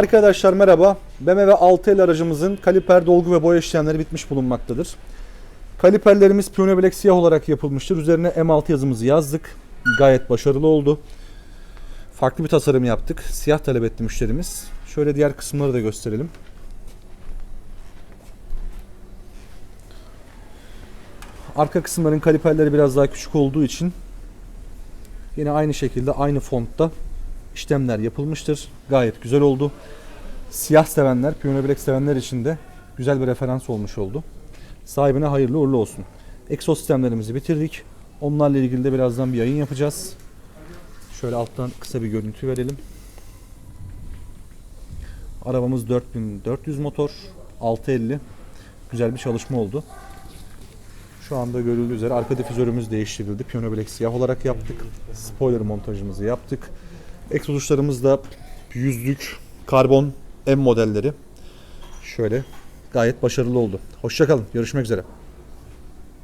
Arkadaşlar merhaba. BMW 650 aracımızın kaliper dolgu ve boya işlemleri bitmiş bulunmaktadır. Kaliperlerimiz Piyano Black siyah olarak yapılmıştır. Üzerine M6 yazımızı yazdık. Gayet başarılı oldu. Farklı bir tasarım yaptık. Siyah talep etti müşterimiz. Şöyle diğer kısımları da gösterelim. Arka kısımların kaliperleri biraz daha küçük olduğu için yine aynı şekilde aynı fontta işlemler yapılmıştır. Gayet güzel oldu. Siyah sevenler, Piyano Black sevenler için de güzel bir referans olmuş oldu. Sahibine hayırlı uğurlu olsun. Egzoz sistemlerimizi bitirdik. Onlarla ilgili de birazdan bir yayın yapacağız. Şöyle alttan kısa bir görüntü verelim. Arabamız 4400 motor, 650. Güzel bir çalışma oldu. Şu anda görüldüğü üzere arka difüzörümüz değiştirildi. Piyano Black siyah olarak yaptık. Spoiler montajımızı yaptık. Egzoz uçlarımız da yüzlük karbon M modelleri. Şöyle gayet başarılı oldu. Hoşçakalın. Görüşmek üzere.